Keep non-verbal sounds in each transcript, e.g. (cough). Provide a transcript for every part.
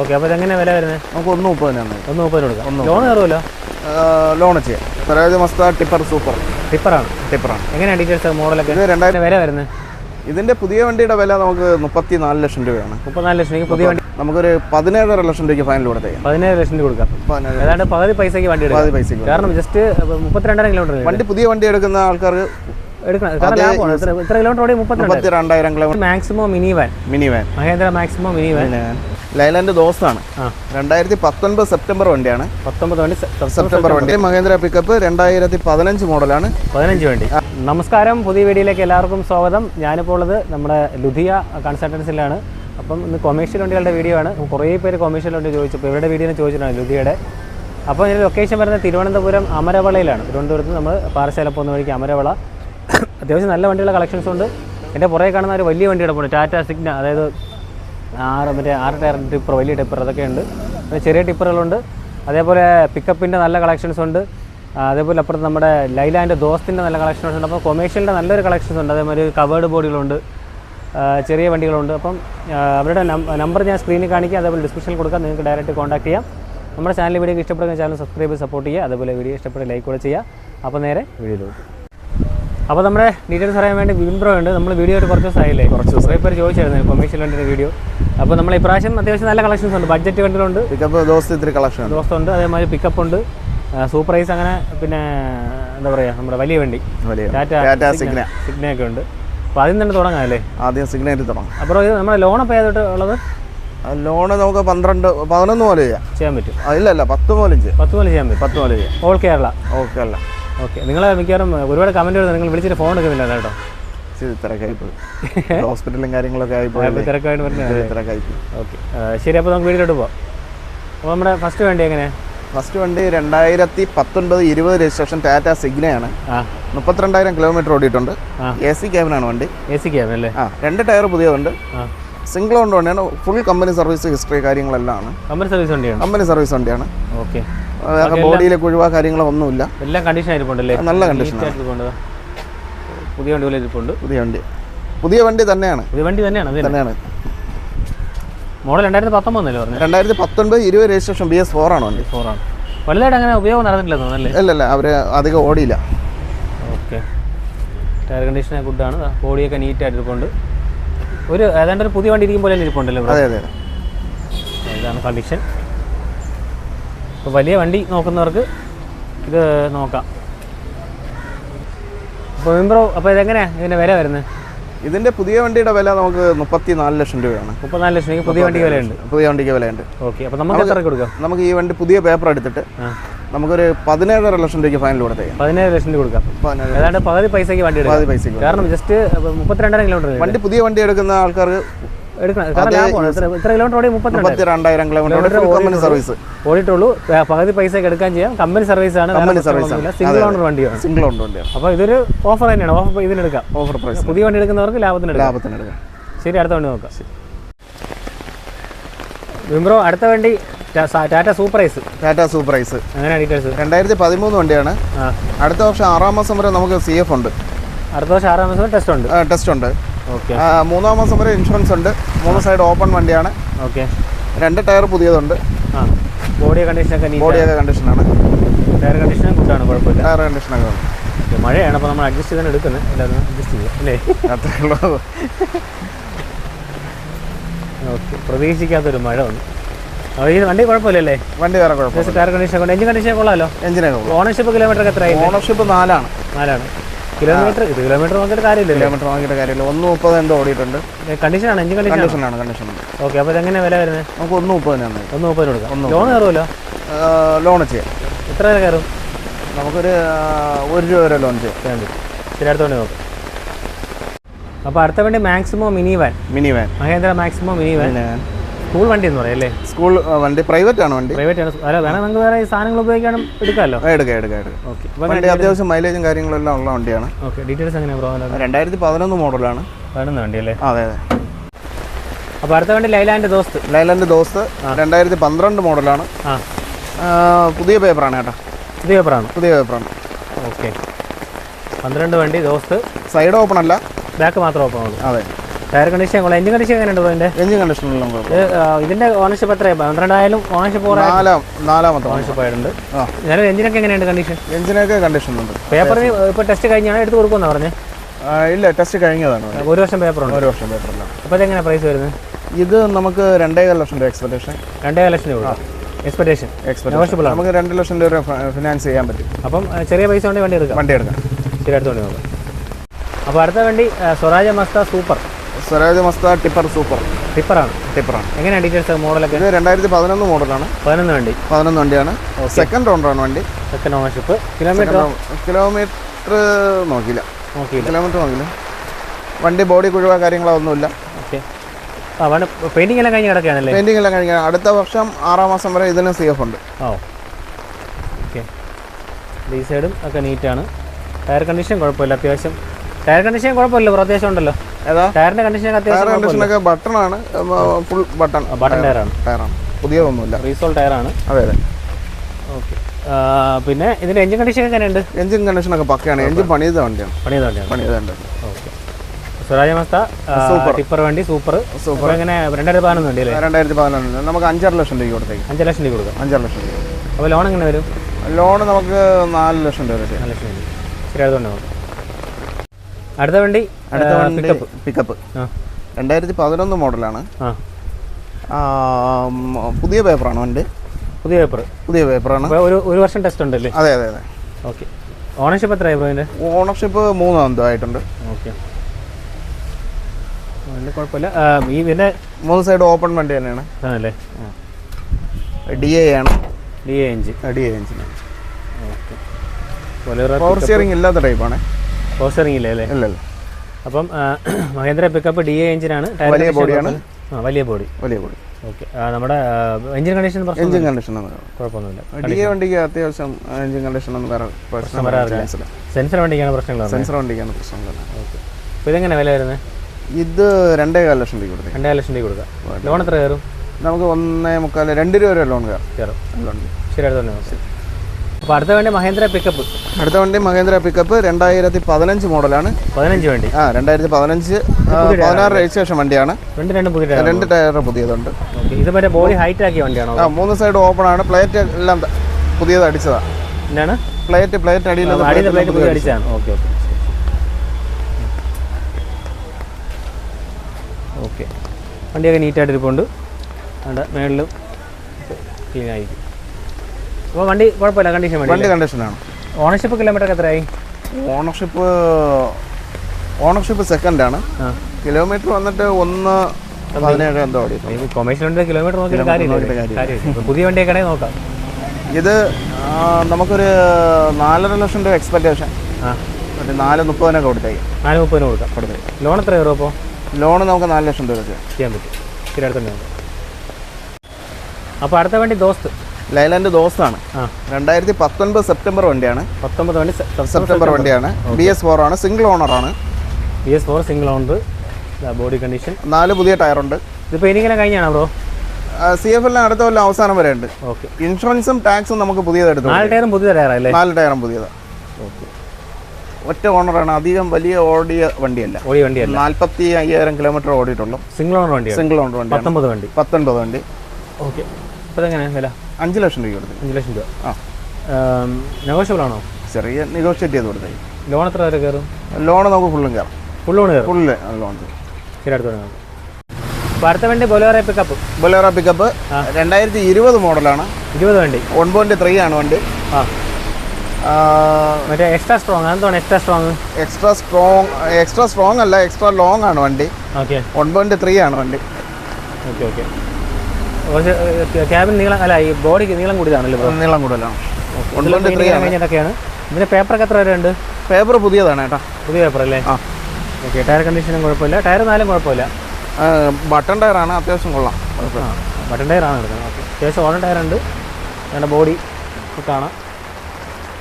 Okay അപ്പോൾ ഇതെങ്ങനെ വില വരുന്നത് നമുക്ക് ഒന്ന് മുപ്പതിനാണ് ഒന്ന് മുപ്പതിന് കൊടുക്കാം. ലോൺ കയറുമല്ലോ? ലോൺ ചെയ്യാം. Swaraj Mazda tipper super. ടിപ്പറാണ്? ടിപ്പറാണ്. എങ്ങനെയാണ് ഡീറ്റെയിൽസ് മോഡലൊക്കെ? ഇത് രണ്ടായിരം വില വരുന്നത് ഇതിന്റെ പുതിയ വണ്ടിയുടെ വില നമുക്ക് മുപ്പത്തി നാല് ലക്ഷം രൂപയാണ്. മുപ്പത്തിനാല് ലക്ഷം പുതിയ വണ്ടി നമുക്കൊരു പതിനേഴര ലക്ഷം രൂപയ്ക്ക് ഫൈനൽ കൊടുത്തേക്കാം പതിനേഴ് ലക്ഷം കൊടുക്കാം. ഏതാണ്ട് പകുതി പൈസയ്ക്ക് വണ്ടി പകുതി പൈസക്ക് കാരണം ജസ്റ്റ് മുപ്പത്തിരണ്ടായിരം കിലോമീറ്റർ വണ്ടി പുതിയ വണ്ടി എടുക്കുന്ന ആൾക്കാർക്ക് എടുക്കണം. Kilometre maximum mini van mini van Mahindra maximum mini van Leyland ദോസാണ് രണ്ടായിരത്തി പത്തൊൻപത് സെപ്റ്റംബർ വണ്ടിയാണ്. പത്തൊമ്പത് വണ്ടി സെപ്റ്റംബർ വണ്ടി മഹേന്ദ്ര പിക്കപ്പ് രണ്ടായിരത്തി പതിനഞ്ച് മോഡലാണ്. പതിനഞ്ച് വണ്ടി. നമസ്കാരം പുതിയ വീഡിയോയിലേക്ക് എല്ലാവർക്കും സ്വാഗതം. ഞാനിപ്പോൾ ഉള്ളത് നമ്മുടെ ലുധിയ കൺസൾട്ടൻസിലാണ് അപ്പം ഇന്ന് കൊമേഴ്ഷ്യൽ വണ്ടികളുടെ വീഡിയോ ആണ്. കുറേ പേര് കൊമേഴ്ഷ്യൽ വണ്ടി ചോദിച്ചപ്പോൾ ഇവരുടെ വീഡിയോ ചോദിച്ചിട്ടാണ് ലുധിയുടെ അപ്പോൾ ഇതിന്റെ ലൊക്കേഷൻ വരുന്നത് തിരുവനന്തപുരം അമരവളയിലാണ്. തിരുവനന്തപുരത്ത് നമ്മൾ പാറശാല പോകുന്ന വഴിക്ക് അമരവള. അത്യാവശ്യം നല്ല വണ്ടികളുടെ കളക്ഷൻസ് ഉണ്ട്. എന്റെ പുറകെ കാണുന്ന ഒരു വലിയ വണ്ടി കിടപ്പുണ്ട് ടാറ്റ സിഗ്ന അതായത് ആറ് മറ്റേ ആറ് ടയർ ടിപ്പർ വലിയ ടിപ്പർ അതൊക്കെ ഉണ്ട് പിന്നെ ചെറിയ ടിപ്പറുകളുണ്ട്. അതേപോലെ പിക്കപ്പിന്റെ നല്ല കളക്ഷൻസ് ഉണ്ട്. അതേപോലെ അപ്പുറത്ത് നമ്മുടെ ലൈലാന്റെ ദോസ്തിന്റെ നല്ല കളക്ഷൻസ് ഉണ്ട്. അപ്പോൾ കൊമേഴ്ഷ്യലിന്റെ നല്ലൊരു കളക്ഷൻസ് ഉണ്ട്. അതേമാതിരി കവേർഡ് ബോഡികളുണ്ട് ചെറിയ വണ്ടികളുണ്ട്. അപ്പം അവരുടെ നമ്പർ ഞാൻ സ്ക്രീനിൽ കാണിക്കാം. അതേപോലെ ഡിസ്ക്രിപ്ഷനിൽ കൊടുക്കാം. നിങ്ങൾക്ക് ഡയറക്റ്റ് കോൺടാക്ട് ചെയ്യാം. നമ്മുടെ ചാനൽ വീഡിയോ ഇഷ്ടപ്പെടുന്ന ചാനൽ സബ്സ്ക്രൈബ് സപ്പോർട്ട് ചെയ്യുക. അതേപോലെ വീഡിയോ ഇഷ്ടപ്പെട്ട ലൈക്ക് കൂടെ ചെയ്യുക. അപ്പോൾ നേരെ വീഡിയോയിലോട്ട്. അപ്പോൾ നമ്മുടെ ഡീറ്റെയിൽസ് അറിയാൻ വേണ്ടി വിപിൻ ബ്രോ ഉണ്ട്. നമ്മൾ വീഡിയോ ആയിട്ട് കുറച്ച് ദിവസമായില്ലേ? കുറച്ച് കുറേ പേര് ചോദിച്ചായിരുന്നു കൊമേഴ്ഷ്യൽ വണ്ടിയുടെ വീഡിയോ അപ്പോൾ നമ്മൾ ഇപ്രാവശ്യം അത്യാവശ്യം നല്ല കളക്ഷൻസ് ഉണ്ട്. ബഡ്ജറ്റ് വണ്ടികളുണ്ട് പിക്കപ്പ് ദോസ്ത് ഇത്തിരി കളക്ഷൻ ഉണ്ട്. ദോസ്തുണ്ട് അതേമാതിരി പിക്കപ്പ് ഉണ്ട്. സൂപ്പർ ഐസ് അങ്ങനെ പിന്നെ എന്താ പറയുക നമ്മുടെ വലിയ വണ്ടി. ടാറ്റ ടാറ്റ സിഗ്ന സിഗ്നയൊക്കെ ഉണ്ട്. അപ്പോൾ ആദ്യം തന്നെ തുടങ്ങാം അല്ലേ? ആദ്യം സിഗ്നേറ്റ് തുടങ്ങാം. അപ്പോൾ ഇത് നമ്മുടെ ലോൺ അപ്പോൾ ഏതോട്ട് ഉള്ളത്? ലോണ് നമുക്ക് പന്ത്രണ്ട് പതിനൊന്ന് പോലെ ചെയ്യാം. ചെയ്യാൻ പറ്റും. ഇല്ല ഇല്ല പത്ത് പോലെ ചെയ്യാം. പത്ത് പോലെ ചെയ്യാൻ പറ്റും. പത്ത് പോലെ ചെയ്യാം. ഓൾ കേരള ഓൾ അല്ല ഓക്കെ. നിങ്ങൾ മിക്കവാറും ഒരുപാട് കമന്റ് വരുന്നത് നിങ്ങൾ വിളിച്ചിട്ട് ഫോൺ എടുക്കുന്നില്ല കേട്ടോ? ഹോസ്പിറ്റലും കാര്യങ്ങളൊക്കെ ആയിപ്പോയി തിരക്കായിട്ട് ഓക്കെ. ശരി അപ്പോൾ നമുക്ക് വീട്ടിലോട്ട് പോവാം. അപ്പോൾ നമ്മുടെ ഫസ്റ്റ് വണ്ടി എങ്ങനെ? ഫസ്റ്റ് വണ്ടി രണ്ടായിരത്തി പത്തൊൻപത് ഇരുപത് രജിസ്ട്രേഷൻ ടാറ്റ സിഗ്നയാണ് മുപ്പത്തിരണ്ടായിരം കിലോമീറ്റർ ഓടിയിട്ടുണ്ട്. എ സി ക്യാബിനാണ് വണ്ടി. എ സി ക്യാബിൻ അല്ലേ? ആ രണ്ട് ടയർ പുതിയതുണ്ട്. സിംഗിൾ ഓൺ വണ്ടിയാണ്. ഫുൾ കമ്പനി സർവീസ് ഹിസ്റ്ററി കാര്യങ്ങളെല്ലാം ആണ്. കമ്പനി സർവീസ് വണ്ടിയാണ്? കമ്പനി സർവീസ് വണ്ടിയാണ്. ഓക്കെ. ബോഡിയിലെ കുഴുവ കാര്യങ്ങളോ ഒന്നുമില്ല. എല്ലാം കണ്ടീഷൻ ആയിരിക്കും നല്ല കണ്ടീഷൻ പുതിയ വണ്ടി പോലെ ഇരിപ്പുണ്ട്. പുതിയ വണ്ടി. പുതിയ വണ്ടി തന്നെയാണ്. പുതിയ വണ്ടി തന്നെയാണ് തന്നെയാണ്. മോഡൽ രണ്ടായിരത്തി പത്തൊമ്പതല്ലേ പറഞ്ഞു രണ്ടായിരത്തി പത്തൊൻപത് ഇരുപത് രജിസ്ട്രേഷൻ ബി എസ് ഫോർ ആണ് വണ്ടി. ഫോറാണ് വലുതായിട്ട് അങ്ങനെ ഉപയോഗം നടന്നിട്ടില്ല തോന്നല്ലേ അല്ലല്ല അല്ല അവർ അധികം ഓടിയില്ല. ഓക്കെ. ടയർ കണ്ടീഷൻ ഗുഡ് ആണ്. ബോഡിയൊക്കെ നീറ്റായിട്ട് ഇരിപ്പുണ്ട് ഒരു ഏതാണ്ട് ഒരു പുതിയ വണ്ടി ഇരിക്കും പോലെ ഇരിപ്പുണ്ടല്ലോ അതെ അതെ ഇതാണ് കണ്ടീഷൻ ഇപ്പോൾ വലിയ വണ്ടി നോക്കുന്നവർക്ക് ഇത് നോക്കാം. അപ്പോൾ വിംബ്രോ അപ്പോൾ ഇതെങ്ങനെയാണ് ഇതിന്റെ വില വരുന്നത്? ഇതിന്റെ പുതിയ വണ്ടിയുടെ വില നമുക്ക് മുപ്പത്തി നാല് ലക്ഷം രൂപയാണ്. മുപ്പത്തിനാല് ലക്ഷം പുതിയ വണ്ടിക്ക് വിലയുണ്ട്? പുതിയ വണ്ടിക്ക് വിലയുണ്ട്. ഓക്കെ അപ്പോൾ നമുക്ക് എത്ര കൊടുക്കാം? നമുക്ക് ഈ വണ്ടി പുതിയ പേപ്പർ എടുത്തിട്ട് നമുക്കൊരു പതിനേഴര ലക്ഷം രൂപയ്ക്ക് ഫൈനൽ കൊടുത്തേക്കാം പതിനേഴ് ലക്ഷം രൂപ കൊടുക്കാം. അതായത് ഏതാണ്ട് പകുതി പൈസയ്ക്ക് വണ്ടി പകുതി പൈസക്ക് കാരണം ജസ്റ്റ് മുപ്പത്തിരണ്ടായിരം കിലോമീറ്റർ വണ്ടി പുതിയ വണ്ടി എടുക്കുന്ന ആൾക്കാർക്ക് കിലോമീറ്റർ സർവീസ് ഓടിയിട്ടുള്ളൂ. പകുതി പൈസ എടുക്കാൻ ചെയ്യാം. കമ്പനി സർവീസ് ആണ്. കമ്പനി സർവീസ് സിംഗിൾ ഓണർ വണ്ടിയാണ്. സിംഗിൾ ഓണർ വണ്ടിയാണ്. അപ്പോൾ ഇതൊരു ഓഫർ തന്നെയാണ്. ഓഫർ ഇതിനെടുക്കാം. ഓഫർ പ്രൈസ് പുതിയ വണ്ടി എടുക്കുന്നവർക്ക് ലാഭത്തിന് ലാഭത്തിന് എടുക്കാം. ശരി അടുത്ത വണ്ടി നോക്കാം. വിംബ്രോ അടുത്ത വണ്ടി Tata super Ace. Tata super Ace. അങ്ങനെ ഡീറ്റെയിൽസ്? രണ്ടായിരത്തി പതിമൂന്ന് വണ്ടിയാണ്. അടുത്ത വർഷം ആറാം മാസം വരെ നമുക്ക് സി എഫ് ഉണ്ട്. അടുത്ത വർഷം ആറാം മാസം ടെസ്റ്റ് ഉണ്ട്. ടെസ്റ്റ് ഉണ്ട്. മൂന്നാം മാസം വരെ ഇൻഷുറൻസ് ഉണ്ട്. മൂന്ന് സൈഡ് ഓപ്പൺ വണ്ടിയാണ്. ഓക്കെ രണ്ട് ടയർ പുതിയതുണ്ട്. ആ. ബോഡി കണ്ടീഷനൊക്കെ ബോഡിയൊക്കെ കണ്ടീഷനാണ് ടയർ കണ്ടീഷൻ ഗുഡാണ് കുഴപ്പമില്ല. ടയർ കണ്ടീഷനൊക്കെ മഴയാണ് അപ്പോൾ നമ്മൾ അഡ്ജസ്റ്റ് ചെയ്താണ് എടുക്കുന്നത് എല്ലാവരും അഡ്ജസ്റ്റ് ചെയ്യുക അല്ലേ? അത്രേ ഉള്ളൂ. ഓക്കെ പ്രതീക്ഷിക്കാത്തൊരു മഴ വന്നു. ഈ വണ്ടി കുഴപ്പമില്ലല്ലേ? വണ്ടി വേറെ കുഴപ്പമില്ല. കാർ കണ്ടീഷൻ കൊണ്ട് എഞ്ചിൻ കണ്ടീഷൻ കൊള്ളാമല്ലോ എഞ്ചിനൊക്കെ ഓണർഷിപ്പ് കിലോമീറ്റർ എത്രയായി? ഓണർഷിപ്പ് നാലാണ്. നാലാണ്. കിലോമീറ്റർ ഇത് കിലോമീറ്റർ നോക്കിയിട്ട് കാര്യമില്ല കിലോമീറ്റർ നോക്കിയിട്ട് കാര്യമില്ല. ഒന്ന് മുപ്പത് എന്തോ ഓടിയിട്ടുണ്ട്. കണ്ടീഷനാണ് എഞ്ചിൻ കണ്ടീഷൻ കണ്ടീഷനാണ് കണ്ടീഷനുണ്ട് ഓക്കെ അപ്പോൾ ഇതെങ്ങനെ വില വരുന്നത് നമുക്ക് ഒന്ന് മുപ്പതിനാണ് ഒന്ന് മുപ്പതിന് കൊടുക്കാം. ലോൺ കയറുമല്ലോ? ലോൺ ചെയ്യാം. എത്ര വരെ കയറും? നമുക്കൊരു ഒരു രൂപ വരെ ലോൺ ചെയ്യാം. ശരി അടുത്ത വണ്ടി നോക്കാം. അപ്പോൾ അടുത്ത വണ്ടി maximum mini van. Mini van. Mahindra maximum mini van. School വണ്ടി എന്ന് പറയല്ലേ സ്കൂൾ വണ്ടി പ്രൈവറ്റ് ആണ് വണ്ടി. പ്രൈവറ്റ് ആണ്. അല്ല വേണം നമുക്ക് വേറെ സാധനങ്ങൾ ഉപയോഗിക്കാനും എടുക്കാമല്ലോ? എടുക്കാം എടുക്കാം എടുക്കാം. ഓക്കെ വണ്ടി അത്യാവശ്യം മൈലേജും കാര്യങ്ങളും എല്ലാം ഉള്ള വണ്ടിയാണ്. ഓക്കെ ഡീറ്റെയിൽസ് എങ്ങനെയാണ് രണ്ടായിരത്തി പതിനൊന്ന് മോഡലാണ്. വേണമെന്ന വണ്ടി അല്ലേ? അതെ അതെ. അപ്പോൾ അടുത്ത വണ്ടി ലൈലാൻഡ് ദോസ്ത്. ലൈലാൻഡ് ദോസ്ത് രണ്ടായിരത്തി പന്ത്രണ്ട് മോഡലാണ്. പുതിയ പേപ്പറാണ് കേട്ടോ. പുതിയ പേപ്പറാണ് പുതിയ പേപ്പറാണ് ഓക്കെ പന്ത്രണ്ട് വണ്ടി ദോസ്ത്. സൈഡ് ഓപ്പൺ അല്ല. ബാക്ക് മാത്രം ഓപ്പൺ ആണ് അതെ. ടയർ കണ്ടീഷൻ കൊള്ളാം. എഞ്ചിൻ കണ്ടീഷൻ എങ്ങനെയുണ്ട് ബ്രോ ഇതിന്റെ എഞ്ചിൻ കണ്ടീഷനെല്ലാം ഇതിന്റെ ഓണർഷിപ്പ് എത്രയാണ് പന്ത്രണ്ടായാലും ഓണർഷിപ്പ് നാലാമത്തെ ഓണർഷിപ്പ് ആയിട്ടുണ്ട്. ഞാൻ എഞ്ചിനൊക്കെ എങ്ങനെയുണ്ട് കണ്ടീഷൻ എഞ്ചിനൊക്കെ കണ്ടീഷൻ ഉണ്ട്. പേപ്പറിന് ഇപ്പോൾ ടെസ്റ്റ് കഴിഞ്ഞാണ് എടുത്ത് കൊടുക്കുമെന്നാണ് പറഞ്ഞു? ഇല്ല ടെസ്റ്റ് കഴിഞ്ഞതാണ്. ഒരു വർഷം പേപ്പറുണ്ട് ഒരു വർഷം പേപ്പർ അപ്പോൾ എങ്ങനെ പ്രൈസ് വരുന്നത്? ഇത് നമുക്ക് രണ്ടേകാൽ ലക്ഷം രൂപ എക്സ്പെക്ടേഷൻ രണ്ടേ ലക്ഷം രൂപ എക്സ്പെക്ടേഷൻ എക്സ്പെക്ടേഷൻ നമുക്ക് രണ്ട് ലക്ഷം രൂപ ഫിനാൻസ് ചെയ്യാൻ പറ്റും. അപ്പം ചെറിയ പൈസ കൊണ്ട് വണ്ടി എടുക്കാം. വണ്ടി എടുക്കാം. ശരി അടുത്ത വണ്ടി നോക്കാം. അപ്പോൾ അടുത്ത വണ്ടി Swaraj Mazda super. Swaraj Mazda tipper super. ടിപ്പറാണ്? ടിപ്പറാണ്. എങ്ങനെയാണ് ഡീറ്റെയിൽസ് മോഡലൊക്കെ? ഇത് രണ്ടായിരത്തി പതിനൊന്ന് മോഡലാണ്. പതിനൊന്ന് വണ്ടി? പതിനൊന്ന് വണ്ടിയാണ്. സെക്കൻഡ് ഓണറാണ് വണ്ടി. സെക്കൻഡ് ഓണർഷിപ്പ് കിലോമീറ്റർ കിലോമീറ്റർ നോക്കിയില്ല. നോക്കിയില്ല. കിലോമീറ്റർ നോക്കില്ല വണ്ടി ബോഡി കുഴുവ കാര്യങ്ങളോ ഒന്നുമില്ല. ഓക്കെ. പെയിന്റിംഗ് എല്ലാം കഴിഞ്ഞ് കിടക്കുകയാണല്ലേ? പെയിന്റിംഗ് എല്ലാം കഴിഞ്ഞ അടുത്ത വർഷം ആറാം മാസം വരെ ഇതിന് സി എഫ് ഉണ്ട്. ഓ. ഓക്കെ. ഡീസൈഡും സൈഡും ഒക്കെ നീറ്റാണ് ടയർ കണ്ടീഷൻ കുഴപ്പമില്ല. അത്യാവശ്യം ടയർ കണ്ടീഷൻ കുഴപ്പമില്ല. പ്രത്യാവശ്യം ഉണ്ടല്ലോ. അത്യാവശ്യം കണ്ടീഷനൊക്കെ ബട്ടണാണ് ഫുൾ ബട്ടൺ ബട്ടൺ ടയറാണ് ടയറാണ് പുതിയതൊന്നുമില്ല. റീസോൾ ടയറാണ് അതെ അതെ. ഓക്കെ പിന്നെ ഇതിന്റെ എഞ്ചിൻ കണ്ടീഷൻ എങ്ങനെയുണ്ട്? എഞ്ചിൻ കണ്ടീഷൻ ഒക്കെ പക്കയാണ്. എഞ്ചിൻ പണിയത് വണ്ടിയാണ്. പണിയത് വണ്ടിയാണ്. പണിത വണ്ടിയാണ്. ഓക്കെ സ്വരാജ് മസ്ത ടിപ്പർ വണ്ടി സൂപ്പർ സൂപ്പർ എങ്ങനെ? രണ്ടായിരത്തി പതിനൊന്ന് വണ്ടി അല്ലേ? രണ്ടായിരത്തി പതിനൊന്ന് നമുക്ക് അഞ്ചര ലക്ഷം രൂപ കൊടുത്തേക്ക്. അഞ്ചര ലക്ഷം രൂപ കൊടുക്കാം. അഞ്ചര ലക്ഷം രൂപ അപ്പോൾ ലോൺ എങ്ങനെ വരും? ലോൺ നമുക്ക് നാല് ലക്ഷം രൂപ നാല് ലക്ഷം രൂപ ശരി അതുകൊണ്ട് നോക്കാം അടുത്ത വണ്ടി? അടുത്ത വണ്ടി. പിക്കപ്പ് രണ്ടായിരത്തി പതിനൊന്ന് മോഡലാണ്. പുതിയ പേപ്പറാണ് വണ്ടി. പുതിയ പേപ്പർ പുതിയ പേപ്പറാണ്. ഒരു ഒരു വർഷം ടെസ്റ്റ് ഉണ്ടല്ലേ? അതെ അതെ അതെ. ഓക്കെ. ഓണർഷിപ്പ് എത്രയായി ബ്രോ ഇതിന്റെ ഓണർഷിപ്പ് മൂന്നാം ആയിട്ടുണ്ട്. ഓക്കെ. വണ്ടി കുഴപ്പമില്ല. ഈ പിന്നെ മൂന്ന് സൈഡ് ഓപ്പൺ വണ്ടി തന്നെയാണ്. ആണല്ലേ? ഡി എ ആണ്. D A engine D A engine okay power steering ഇല്ലാത്ത ടൈപ്പാണ് പവർ സ്റ്റിയറിംഗ് അല്ലേ? ഇല്ല അപ്പം (clears throat) മഹേന്ദ്ര പിക്കപ്പ് ഡി എ എഞ്ചിനാണ് വലിയ ബോഡി ബോഡിയാണ്. ആ വലിയ ബോഡി വലിയ ബോഡി ഓക്കെ നമ്മുടെ എഞ്ചിൻ കണ്ടീഷൻ എഞ്ചിൻ കണ്ടീഷൻ കുഴപ്പമൊന്നുമില്ല. ഡി എ വണ്ടിക്ക് അത്യാവശ്യം എഞ്ചിൻ കണ്ടീഷൻ ഒന്നും വേറെ പ്രശ്നം വരാറില്ല. സെൻസർ വണ്ടിക്കാണ് പ്രശ്നങ്ങൾ സെൻസർ വണ്ടിക്കാണ് പ്രശ്നം വരുന്നത് ഓക്കെ അപ്പോൾ ഇതെങ്ങനെ വില വരുന്നത് ഇത് രണ്ടേ കാല ലക്ഷം രൂപ കൊടുത്തേ രണ്ടേ ലക്ഷം രൂപ കൊടുക്കാം. ലോൺ എത്ര കയറും? നമുക്ക് ഒന്നേ മുക്കാൽ രണ്ട് രൂപ വരെ ലോൺ കയറും കയറും ലോൺ. ശരി അടുത്ത തന്നെ അപ്പോൾ അടുത്ത വേണ്ടി മഹേന്ദ്ര പിക്കപ്പ് അടുത്ത വണ്ടി മഹേന്ദ്ര പിക്കപ്പ് രണ്ടായിരത്തി പതിനഞ്ച് മോഡലാണ്. പതിനഞ്ച് വണ്ടി. ആ രണ്ടായിരത്തി പതിനഞ്ച് പതിനാറ് രജിസ്ട്രേഷൻ വണ്ടിയാണ്. രണ്ട് രണ്ട് പുതിയ രണ്ട് ടയർ പുതിയതുണ്ട്. ഇത് മറ്റേ ബോഡി ഹൈറ്റ് ആക്കിയ വണ്ടിയാണോ? ആ മൂന്ന് സൈഡ് ഓപ്പൺ ആണ്. പ്ലേറ്റ് എല്ലാം പുതിയത് അടിച്ചതാണ് എന്താണ്? പ്ലേറ്റ് പ്ലേറ്റ് അടിയിൽ പ്ലേറ്റ് അടിച്ചതാണ്. ഓക്കെ. ഓക്കെ. ഓക്കെ വണ്ടിയൊക്കെ നീറ്റായിട്ട് ഇരിപ്പുണ്ട്. അവിടെ മേളിലും ക്ലീൻ ആയിരിക്കും. അപ്പോൾ വണ്ടി കുഴപ്പമില്ല കണ്ടീഷൻ വണ്ടി കണ്ടീഷനാണ് ഓണർഷിപ്പ് കിലോമീറ്റർ എത്രയായി? ഓണർഷിപ്പ് ഓണർഷിപ്പ് സെക്കൻഡ് ആണ്. കിലോമീറ്റർ വന്നിട്ട് ഒന്ന് പതിനേഴ് എന്തോ വണ്ടി കിലോമീറ്റർ നോക്കിയിട്ട് കാര്യമില്ല? പുതിയ വണ്ടിയൊക്കെ നോക്കാം. ഇത് നമുക്കൊരു നാലര ലക്ഷം രൂപ എക്സ്പെക്ടേഷൻ ആ. ഒരു നാല് മുപ്പതിനൊക്കെ കൊടുത്തേക്ക്. നാല് മുപ്പതിന് കൊടുക്കാം. കൊടുത്തേക്ക് ലോൺ എത്ര കയറും അപ്പോൾ? ലോൺ നമുക്ക് നാല് ലക്ഷം രൂപ ചെയ്യാം ചെയ്യാൻ പറ്റും. ശരി അടുത്തുണ്ട് അപ്പോൾ അടുത്ത വണ്ടി ദോസ്ത്. ലൈലാൻഡ് ദോസ്താണ്. രണ്ടായിരത്തി പത്തൊൻപത് സെപ്റ്റംബർ വണ്ടിയാണ്. പത്തൊമ്പത് വണ്ടി സെപ്റ്റംബർ വണ്ടിയാണ്. ബി എസ് ഫോർ ആണ് സിംഗിൾ ഓണറാണ് B S four single owner. Body condition. നാല് പുതിയ ടയറുണ്ട്. ഇതിപ്പോൾ പെയിന്റിങ്ങിനെ കഴിഞ്ഞാണ് ബ്രോ? സി എഫ് എല്ലാം അടുത്ത കൊല്ലം അവസാനം വരെ ഉണ്ട് ഓക്കെ. ഇൻഷുറൻസും ടാക്സും നമുക്ക് പുതിയതെടുത്തു നാല് ടയറും പുതിയ ടയറല്ലേ നാല് ടയറും പുതിയതാണ് ഓക്കെ. ഒറ്റ ഓണറാണ് അധികം വലിയ ഓടിയ വണ്ടിയല്ല. ഓടിയ വണ്ടിയല്ല. നാൽപ്പത്തി അയ്യായിരം കിലോമീറ്റർ ഓടിയിട്ടുള്ളൂ. സിംഗിൾ ഓണർ വണ്ടി സിംഗിൾ ഓണർ വണ്ടി പത്തൊമ്പത് വണ്ടി. പത്തൊൻപത് വണ്ടി. ഓക്കെ. അപ്പോൾ ഇതെങ്ങനെ വില? അഞ്ച് ലക്ഷം രൂപ കൊടുത്തു. അഞ്ച് ലക്ഷം രൂപ. ആ. നെഗോഷ്യബിൾ ആണോ? ചെറിയ നെഗോഷിയേറ്റ് ചെയ്ത് കൊടുത്തേ. ലോൺ എത്ര വരെ കയറും? ലോൺ നമുക്ക് ഫുള്ളും കയറാം. ഫുൾ ലോൺ കയറും? ഫുള്ള് ലോൺ ശരി അടുത്ത വണ്ടി നോക്കാം. അടുത്ത വണ്ടി ബൊലോറെ പിക്കപ്പ്. Bolero pickup. രണ്ടായിരത്തി ഇരുപത് മോഡലാണ്. ഇരുപത് വണ്ടി. വൺ പോയിന്റ് ത്രീ ആണ് വണ്ടി. ആ. മറ്റേ എക്സ്ട്രാ സ്ട്രോങ് എന്താണ് extra strong extra strong extra strong അല്ല എക്സ്ട്രാ ലോങ് ആണ് വണ്ടി. ഓക്കെ വൺ പോയിന്റ് ത്രീ ആണ് വണ്ടി. ഓക്കെ ഓക്കെ കുറച്ച് ക്യാബിൻ നീളം അല്ല ഈ ബോഡിക്ക് നീളം കൂടിയതാണല്ലോ ബ്രോ? നീളം കൂടുതലാണ് ആണ്. കഴിഞ്ഞിട്ടൊക്കെയാണ്. ഇതിന്റെ പേപ്പറൊക്കെ എത്ര വരെ ഉണ്ട് പേപ്പർ പുതിയതാണ് കേട്ടോ. പുതിയ പേപ്പർ അല്ലേ ഓക്കെ ടയർ കണ്ടീഷനും കുഴപ്പമില്ല. ടയർ നാലും കുഴപ്പമില്ല. ബട്ടൺ ടയറാണ് അത്യാവശ്യം കൊള്ളാം. ബട്ടൺ ടയറാണ് എടുക്കുന്നത്. ഓക്കെ. അത്യാവശ്യം ഓൺ ടയർ ഉണ്ട് ഞങ്ങളുടെ ബോഡി കാണാം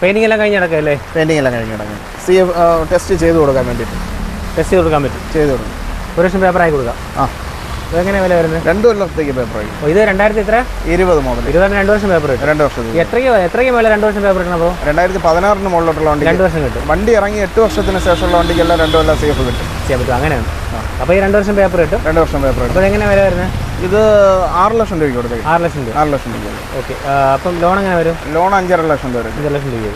പെയിന്റിംഗ് എല്ലാം കഴിഞ്ഞ് കിടക്കുക അല്ലേ പെയിന്റിംഗ് എല്ലാം കഴിഞ്ഞ് കിടങ്ങി സി ടെസ്റ്റ് ചെയ്ത് കൊടുക്കാൻ വേണ്ടിയിട്ട്. ടെസ്റ്റ് ചെയ്ത് കൊടുക്കാൻ പറ്റും. ചെയ്ത് കൊടുക്കും. ഒരു ലക്ഷം പേപ്പർ ആയി കൊടുക്കാം. ആ. ഇതെങ്ങനെ വില വരുന്നത്? രണ്ട് കൊല്ലത്തേക്ക് പേപ്പർ ആയി. ഇത് രണ്ടായിരത്തി എത്ര? ഇരുപത് മോഡൽ ഇരുപതിന് രണ്ട് വർഷം പേപ്പർ കിട്ടും. രണ്ട് വർഷം എത്രയ്ക്ക് എത്രയ്ക്ക് മേലെ രണ്ട് വർഷം പേപ്പർ ഇടണം അപ്പോൾ? രണ്ടായിരത്തി പതിനാറിന് മുകളിലോട്ടുള്ള വണ്ടി രണ്ട് വർഷം കിട്ടും. വണ്ടി ഇറങ്ങി എട്ട് വർഷത്തിന് ശേഷമുള്ള വണ്ടിക്കെല്ലാം രണ്ട് കൊല്ലം സേഫ് കിട്ടും. ചെയ്യാൻ പറ്റും അങ്ങനെയാണ്. അപ്പോൾ ഈ രണ്ട് വർഷം പേപ്പർ കിട്ടും. രണ്ട് വർഷം പേപ്പർ അപ്പോൾ എങ്ങനെ വില വരുന്നത്? ഇത് ആറ് ലക്ഷം രൂപയ്ക്ക് കൊടുത്തേക്ക്. ആറ് ലക്ഷം രൂപ. ആറ് ലക്ഷം രൂപ ഓക്കെ. അപ്പം ലോൺ എങ്ങനെ വരും? ലോൺ അഞ്ചര ലക്ഷം രൂപ അഞ്ചര ലക്ഷം രൂപ